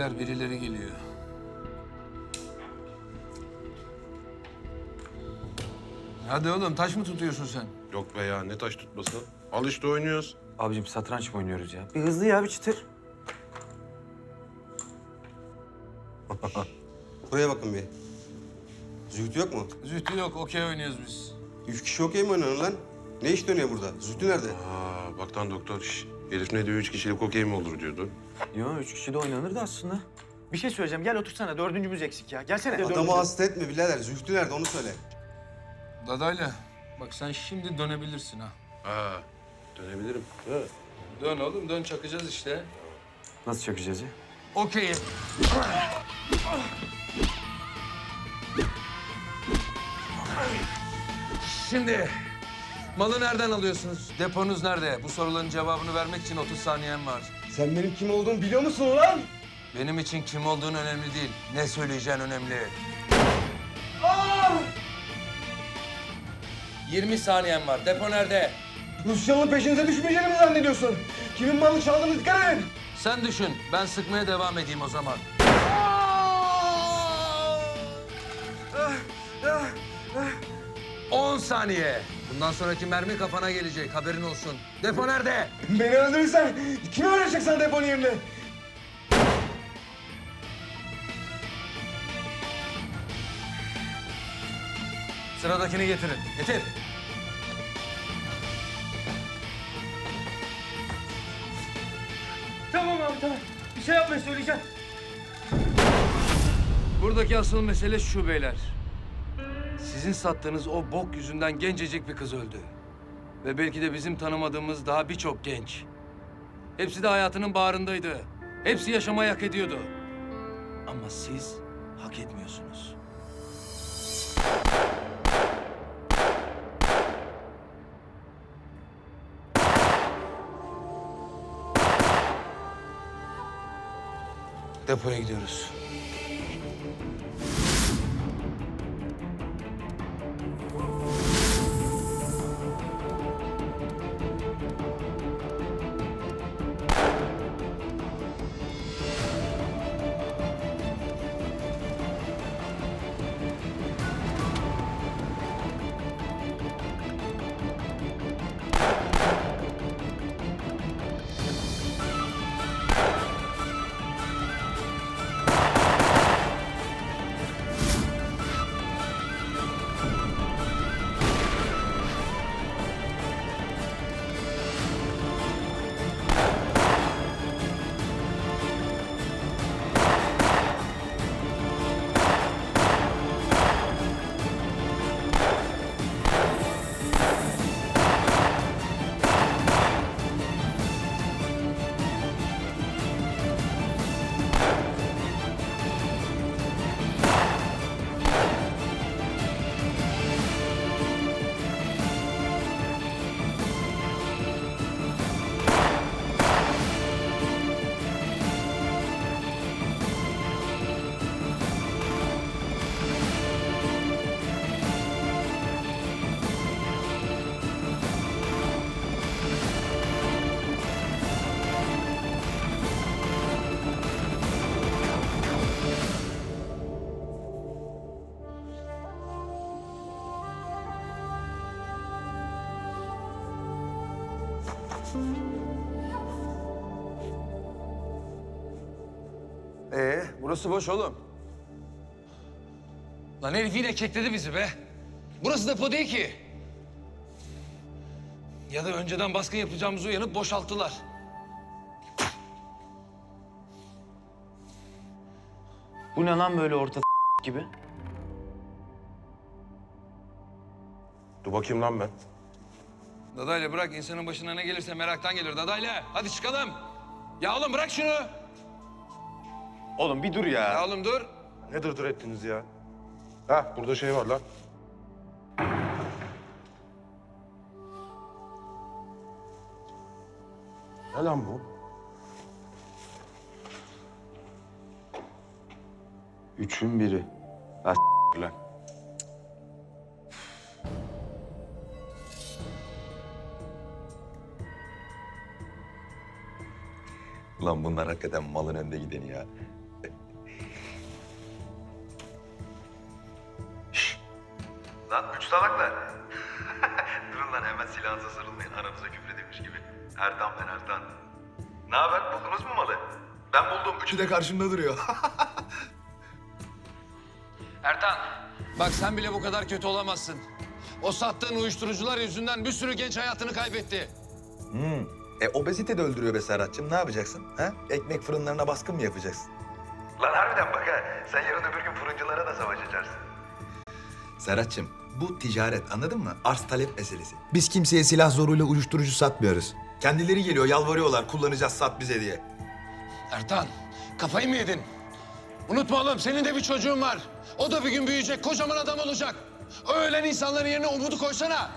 Beyler birileri geliyor. Hadi oğlum taş mı tutuyorsun sen? Yok be ya ne taş tutması. Al işte oynuyoruz. Abicim satranç mı oynuyoruz ya? Bir hızlı ya bir çıtır. Buraya bakın bir. Zühtü yok mu? Zühtü yok, okey oynuyoruz biz. Üç kişi okey mi oynanır lan? Ne iş dönüyor burada? Zühtü nerede? Aa bak lan doktor. Şş, herif ne diyor üç kişilik okey mi olur diyordu. Yo üç kişi de oynanır da aslında. Bir şey söyleyeceğim. Gel otursana. Dördüncümüz eksik ya. Gelsene. Adamı Dördüncü. hasta etme birader. Zühtü nerede onu söyle. Dadayla, bak sen şimdi dönebilirsin ha. Ha dönebilirim. Ha. Dön oğlum, dön çakacağız işte. Nasıl çökeceğiz ya? Okey. Şimdi malı nereden alıyorsunuz? Deponuz nerede? Bu soruların cevabını vermek için 30 saniyem var. Sen benim kim olduğumu biliyor musun ulan? Benim için kim olduğun önemli değil. Ne söyleyeceğin önemli. 20 saniyen var. Depo nerede? Rusya'nın peşinize düşmeyeceğini mi zannediyorsun? Kimin malını çaldığını dikkat edin. Sen düşün. Ben sıkmaya devam edeyim o zaman. 10 saniye. Bundan sonraki mermi kafana gelecek. Haberin olsun. Depo nerede? Beni öldürürsen kimi öldürecek sana deponun yerine? Sıradakini getirin. Getir. Tamam abi tamam. Bir şey yapmayı söyleyeceğim. Buradaki asıl mesele şu beyler. Sizin sattığınız o bok yüzünden gencecik bir kız öldü. Ve belki de bizim tanımadığımız daha birçok genç. Hepsi de hayatının bağrındaydı. Hepsi yaşamayı hak ediyordu. Ama siz hak etmiyorsunuz. Depoya gidiyoruz. Ee, burası boş oğlum. Lan herif yine kekledi bizi be. Burası depo değil ki. Ya da önceden baskın yapacağımızı uyanıp boşalttılar. Bu ne lan böyle orta gibi? Dur bakayım lan ben. Dadayla bırak insanın başına ne gelirse meraktan gelir. Dadayla hadi çıkalım. Ya oğlum bırak şunu. Oğlum bir dur ya. Ya oğlum dur. Ne dırdır ettiniz ya? Ha burada şey var lan. Ne lan bu? Üçün biri. La s- lan. Ulan bunlar hakikaten malın önde gideni ya. Şşş. Lan üç salaklar. Durun lan hemen silahınıza sarılmayın. Aranıza küfredilmiş gibi. Ertan ben Ertan. Ne haber? Buldunuz mu malı? Ben buldum. Üçü de karşımda duruyor. Ertan, bak sen bile bu kadar kötü olamazsın. O sattığın uyuşturucular yüzünden bir sürü genç hayatını kaybetti. Hmm. E obezite de öldürüyor be Serhat'cığım. Ne yapacaksın? Ha? Ekmek fırınlarına baskın mı yapacaksın? Lan harbiden bak ha. Sen yarın öbür gün fırıncılara da savaş açarsın. Serhat'cığım bu ticaret anladın mı? Arz talep meselesi. Biz kimseye silah zoruyla uyuşturucu satmıyoruz. Kendileri geliyor yalvarıyorlar kullanacağız sat bize diye. Ertan, kafayı mı yedin? Unutma oğlum, senin de bir çocuğun var. O da bir gün büyüyecek, kocaman adam olacak. Ölen insanların yerine umudu koysana.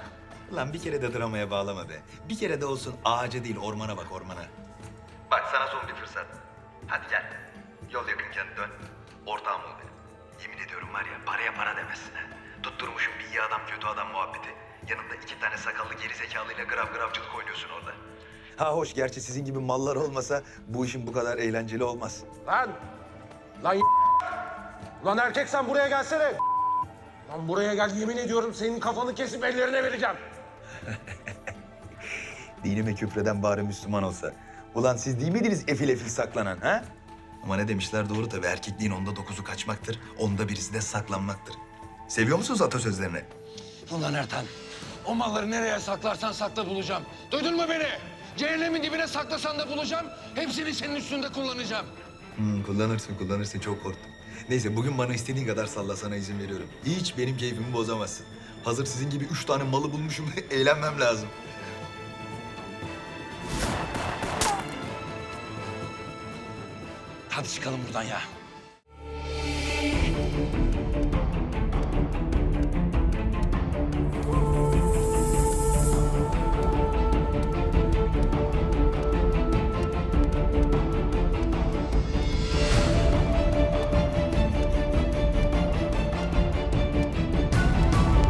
Lan bir kere de dramaya bağlama be. Bir kere de olsun ağaca değil ormana bak ormana. Bak sana son bir fırsat. Hadi gel. Yol yakınken dön. Ortağım ol benim. Yemin ediyorum var ya paraya para demezsin ha. Tutturmuşum bir iyi adam kötü adam muhabbeti. Yanında iki tane sakallı geri zekalıyla grav gravcılık oynuyorsun orada. Ha hoş gerçi sizin gibi mallar olmasa bu işin bu kadar eğlenceli olmaz. Lan! Lan Lan erkek sen buraya gelsene. Lan buraya gel yemin ediyorum senin kafanı kesip ellerine vereceğim. Dinime küfreden bari Müslüman olsa. Ulan siz değil miydiniz efil efil saklanan ha? Ama ne demişler doğru tabii. Erkekliğin onda dokuzu kaçmaktır. Onda birisi de saklanmaktır. Seviyor musunuz atasözlerini? Ulan Ertan, o malları nereye saklarsan sakla bulacağım. Duydun mu beni? Cehennemin dibine saklasan da bulacağım. Hepsini senin üstünde kullanacağım. Hmm, kullanırsın kullanırsın çok korktum. Neyse bugün bana istediğin kadar salla sana izin veriyorum. Hiç benim keyfimi bozamazsın. Hazır sizin gibi üç tane malı bulmuşum. Eğlenmem lazım. Hadi çıkalım buradan ya.